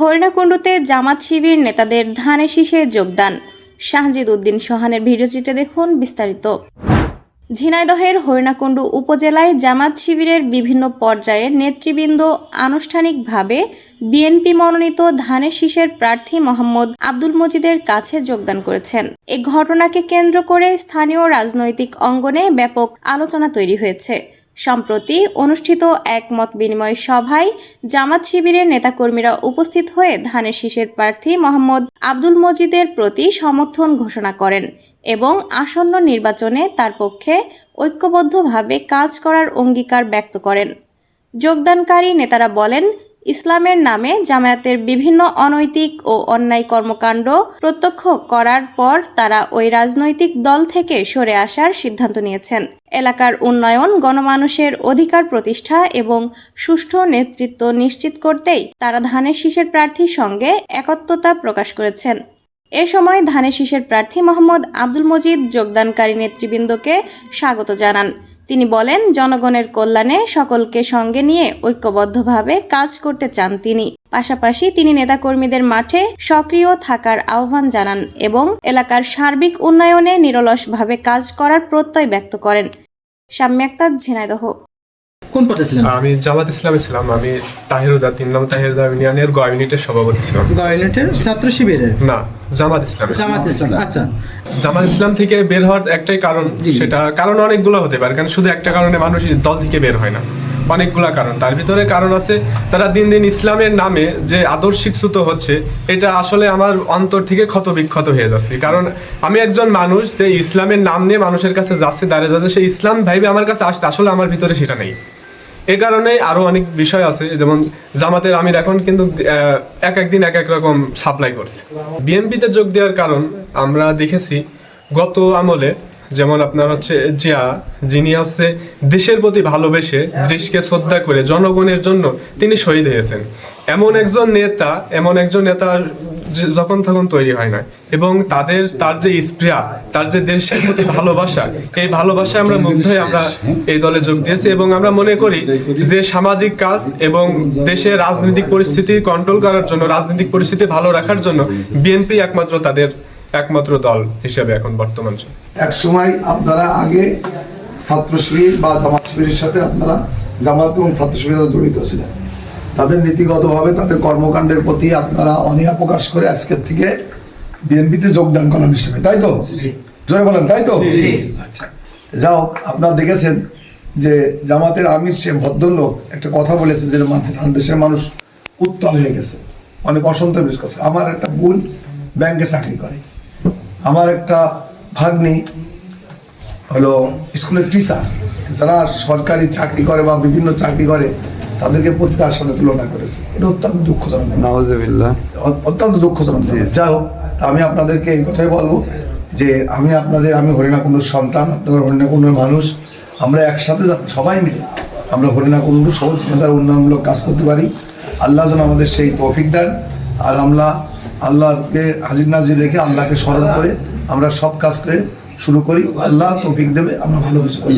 হরিণাকুণ্ডুতে জামাত শিবির নেতাদের ধানে শীষে যোগদান। শাহজিদ উদ্দিন সোহানের ভিডিওচিত্রে দেখুন বিস্তারিত। ঝিনাইদহের হরিণাকুণ্ডু উপজেলায় জামাত শিবিরের বিভিন্ন পর্যায়ের নেতৃবৃন্দ আনুষ্ঠানিকভাবে বিএনপি মনোনীত ধানের শীষের প্রার্থী মোহাম্মদ আব্দুল মজিদের কাছে যোগদান করেছেন। এ ঘটনাকে কেন্দ্র করে স্থানীয় রাজনৈতিক অঙ্গনে ব্যাপক আলোচনা তৈরি হয়েছে। সম্প্রতি অনুষ্ঠিত একমত বিনিময় সভায় জামাত শিবিরের নেতাকর্মীরা উপস্থিত হয়ে ধানের শীষের প্রার্থী মোহাম্মদ আব্দুল মজিদের প্রতি সমর্থন ঘোষণা করেন এবং আসন্ন নির্বাচনে তার পক্ষে ঐক্যবদ্ধভাবে কাজ করার অঙ্গীকার ব্যক্ত করেন। যোগদানকারী নেতারা বলেন ইসলামের নামে জামায়াতের বিভিন্ন অনৈতিক ও অন্যায় কর্মকাণ্ড প্রত্যক্ষ করার পর তারা ওই রাজনৈতিক দল থেকে সরে আসার সিদ্ধান্ত নিয়েছেন। এলাকার উন্নয়ন, গণমানুষের অধিকার প্রতিষ্ঠা এবং সুষ্ঠু নেতৃত্ব নিশ্চিত করতেই তারা ধানের শীষের প্রার্থীর সঙ্গে একত্বতা প্রকাশ করেছেন। এ সময় ধানের শীষের প্রার্থী মোহাম্মদ আব্দুল মজিদ যোগদানকারী নেতৃবৃন্দকে স্বাগত জানান। তিনি বলেন, জনগণের কল্যাণে সকলকে সঙ্গে নিয়ে ঐক্যবদ্ধভাবে কাজ করতে চান তিনি। পাশাপাশি তিনি নেতাকর্মীদের মাঠে সক্রিয় থাকার আহ্বান জানান এবং এলাকার সার্বিক উন্নয়নে নিরলসভাবে কাজ করার প্রত্যয় ব্যক্ত করেন। সাম্যাক্তার ঝিনাইদহ। কোন পদে ছিলেন? আমি জামাত ইসলামে ছিলাম আমি তাহিরুদা তিন নম্বর তাহিরুদা ইউনিয়নের গ ইউনিটের সভাপতি ছিলাম। গভর্নমেন্টের ছাত্র শিবিরের না জামাত ইসলামে। জামাত ইসলাম আচ্ছা। জামাত ইসলাম থেকে বের হওয়ার একটাই কারণ। সেটা কারণ অনেকগুলো হতে পারে কারণ শুধু একটা কারণে মানুষ দল থেকে বের হয় না অনেকগুলা কারণ। তার ভিতরে কারণ আছে তারা দিন দিন ইসলামের নামে যে আদর্শিকচ্যুত হচ্ছে এটা আসলে আমার অন্তর থেকে ক্ষত বিক্ষত হয়ে যাচ্ছে। কারণ আমি একজন মানুষ যে ইসলামের নাম নিয়ে মানুষের কাছে যাচ্ছে দাঁড়িয়ে যাচ্ছে সেই ইসলাম ভাইবে আমার কাছে আসছে আসলে আমার ভিতরে সেটা নেই। এ কারণে আরও অনেক বিষয় আছে, যেমন জামাতের আমির এখন কিন্তু এক একদিন এক এক রকম সাপ্লাই করছে। বিএনপিতে যোগ দেওয়ার কারণ আমরা দেখেছি গত আমলে, যেমন আপনার হচ্ছে জিয়া, যিনি হচ্ছে দেশের প্রতি ভালোবেসে দেশকে শ্রদ্ধা করে জনগণের জন্য তিনি শহীদ হয়েছেন। এমন একজন নেতা, এমন একজন নেতা যখন তখন তৈরি হয় না এবং তাদের, তার যে স্প্রিয়া তার যে দেশের প্রতি ভালোবাসা, এই ভালোবাসায় আমরা মুগ্ধ হয়ে আমরা এই দলে যোগ দিয়েছি এবং আমরা মনে করি যে সামাজিক কাজ এবং দেশের রাজনৈতিক পরিস্থিতি কন্ট্রোল করার জন্য, রাজনৈতিক পরিস্থিতি ভালো রাখার জন্য বিএনপি একমাত্র তাদের একমাত্র দল হিসেবে এখন বর্তমান। এক সময় আপনারা আগে ছাত্র শিবির বা জামাত শিবিরের সাথে আপনারা জামাত এবং ছাত্র শিবির জড়িত ছিলেন তাদের নীতিগতভাবে তাদের কর্মকাণ্ডের প্রতি আপনারা অনীহা প্রকাশ করে আজকের থেকে বিএনপিতে যোগদান করেন হিসেবে তাই তো? জোরে বলেন তাই তো? আচ্ছা। যাও আপনারা দেখেছেন যে জামাতের আমির সে ভদ্রলোক একটা কথা বলেছে যে দেশের মানুষ উত্তল হয়ে গেছে। অনেক অসন্তোষ করছে। আমার একটা বোন ব্যাংকে চাকরি করে। আমার একটা ভাগ্নি হলো স্কুলের টিচার যারা সরকারি চাকরি করে বা বিভিন্ন চাকরি করে তাদেরকে প্রতি তার সাথে তুলনা করেছে। এটা অত্যন্ত দুঃখজনক। অত্যন্ত দুঃখজনক। যাই হোক আমি আপনাদেরকে এই কথাই বলব যে আমি আপনাদের আমি হরিণাকুণ্ডুর সন্তান আপনাদের হরিণাকুণ্ডুর মানুষ আমরা একসাথে সবাই মিলে আমরা হরিণাকুণ্ডু সহজতার উন্নয়নমূলক কাজ করতে পারি। আল্লাহ যেন আমাদের সেই তৌফিক দেন। আর আমরা আল্লাহকে হাজির নাজির রেখে আল্লাহকে স্মরণ করে আমরা সব কাজকে শুরু করি। আল্লাহ তৌফিক দেবে আমরা ভালো কিছু করি।